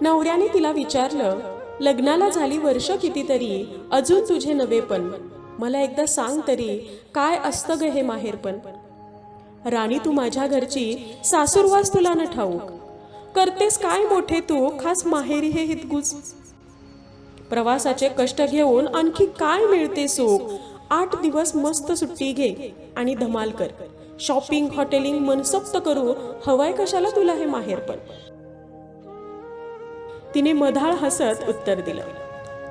नवऱ्याने तिला विचारलं लग्नाला झाली वर्ष कितीतरी? अजून तुझे नवे पण. मला एकदा सांग तरी काय असतं ग हे माहेरपण राणी तू माझ्या घरची सासूरवास तुला न ठाऊक. करतेस काय मोठे तू खास माहेरी हे हितगुज. प्रवासाचे कष्ट घेऊन आणखी काय मिळते सुख? आठ दिवस मस्त सुट्टी घे आणि धमाल कर. शॉपिंग हॉटेलिंग मनसोक्त करू. हवाय कशाला तुला हे माहेरपण तिने मधाळ हसत उत्तर दिलं.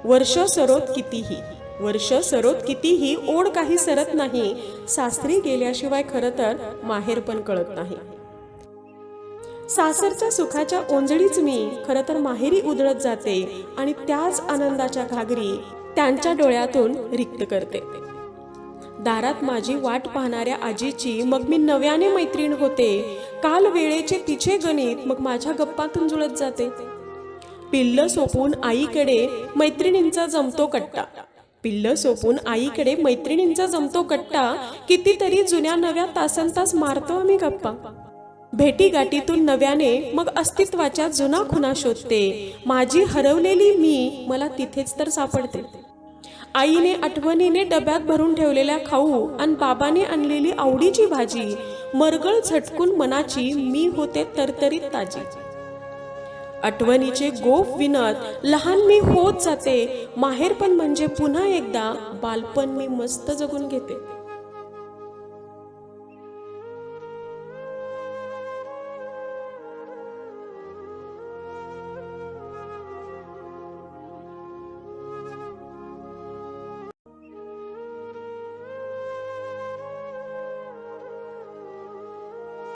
वर्ष सरोत कितीही वर्ष सरोत कितीही ओढ काही सरत नाही सासरी गेल्याशिवाय खरं तर माहेर पण कळत नाही. सासरच्या सुखाच्या ओंजळीच मी खरं तर माहेरी उधळत जाते आणि त्याच आनंदाच्या घागरी त्यांच्या डोळ्यातून रिक्त करते. दारात माझी वाट पाहणाऱ्या आजीची मग मी नव्याने मैत्रीण होते. काल वेळेचे तिचे गणित मग माझ्या गप्पातून जुळत जाते. पिल्ल सोपून आईकडे मैत्रिणींचा जमतो कट्टा. पिल्ल सोपून आईकडे मैत्रिणींचा जमतो कट्टा कितीतरी जुन्या नव्या तासन तास मारतो आम्ही गप्पा. भेटी गाठीतून नव्याने मग अस्तित्वाच्या जुना खुना शोधते. माझी हरवलेली मी मला तिथेच तर सापडते. आईने आठवणीने डब्यात भरून ठेवलेल्या खाऊ आणि बाबाने आणलेली आवडीची भाजी मरगळ झटकून मनाची मी होते तरतरीत ताजी. आठवणीचे गोफ विनत लहान मी होत जाते. माहेरपण म्हणजे पुन्हा एकदा बालपण मी मस्त जगून घेते.